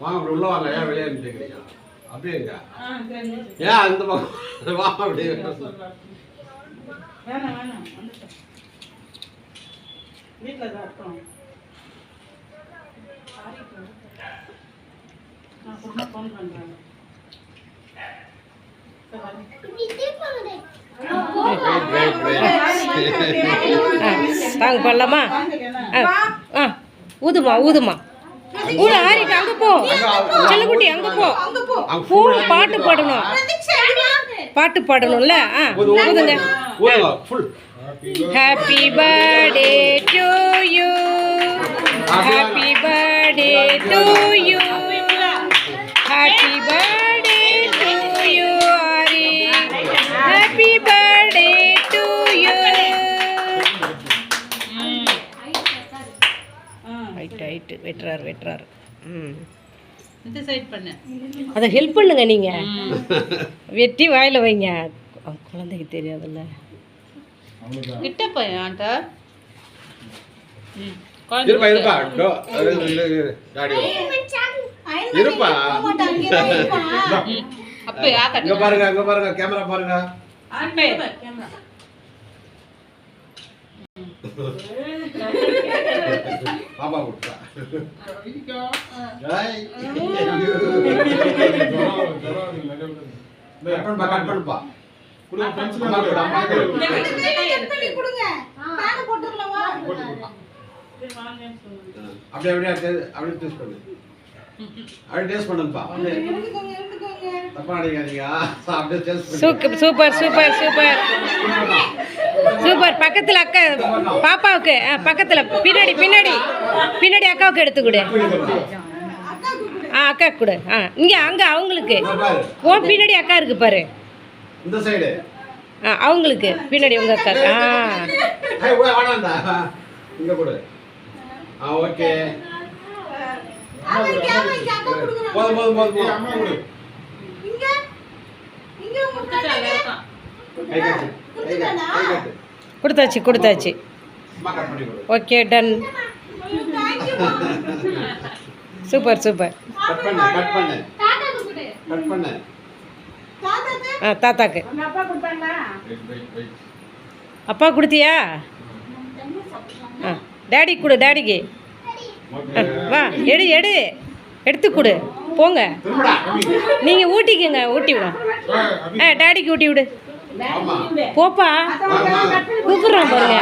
வாங்க அப்படி உள்ள வாங்க ஏன் வெளியே நின்றுக்கிறீங்க அப்படியே இருங்க. ஏன் அந்த பக்கம்? வா அப்படியே வீட்டில் தான் இருக்கோம். நான் ஃபோன் பண்ணுறேன் பண்ணலாமா ஆ ஊதுமா ஊதுமா. ஊடு ஆறிட்டு அங்கே போ. செல்லக்குட்டி அங்கே போ. போ. பாட்டு பாடணும். பாட்டு பாடணும்ல? ஆ ஊதுங்க full happy birthday to you happy birthday to right right வெட்டுறாரு வெட்டுறாரு. ம். இந்த சைட் பண்ணு. அதை ஹெல்ப் பண்ணுங்க நீங்க. வெட்டி வாயில வைங்க. குழந்தைக்கு தெரியாதுல்ல. கிட்ட போய் ஆண்டா. ம். இருப்பா இருப்பா. டோ இரு, இரு, இரு. டாடி வா. இருப்பா. அப்போ யா இங்க பாருங்க இங்க பாருங்க. கேமரா பாருங்க. கேமரா பாப்பா ஏய். கட் பண்ணுப்பா. அப்படியே அப்படியே அப்படியே டேஸ்ட் பண்ணு. அப்படியே டேஸ்ட் பண்ணுப்பா. தப்பா அடிக்காதீங்க அப்படியே டேஸ்ட் சூப்பர் சூப்பர். சூப்பர். பக்கத்துல அக்கா பாப்பாவுக்கு ஆ, பக்கத்துல பின்னாடி பின்னாடி பின்னாடி அக்காவுக்கு எடுத்து கொடு. ஆ அக்காவுக்கு கொடு. ஆ இங்க அங்க அவங்களுக்கு. இங்க உன் பின்னாடி அக்கா இருக்கு பாரு. இந்த சைடு ஆ அவங்களுக்கு பின்னாடி உங்க அக்கா. ஆ. ஓ இங்க ஓகே. போதும் போதும் போதும் போதும். அம்மா கொடு. கொடுத்தாச்சு கொடுத்தாச்சு. ஓகே டன் சூப்பர் சூப்பர் ஆ தாத்தாக்கு. அப்பா கொடுத்தியா? ஆ டேடி கொடு டேடிக்கு வா எடு எடு. எடுத்து கொடு. போங்க. நீங்கள் ஊட்டிக்குங்க ஊட்டி விடு. ஆ டேடிக்கு ஊட்டி விடு. போப்பா. கூப்பிட்றான் பாருங்க.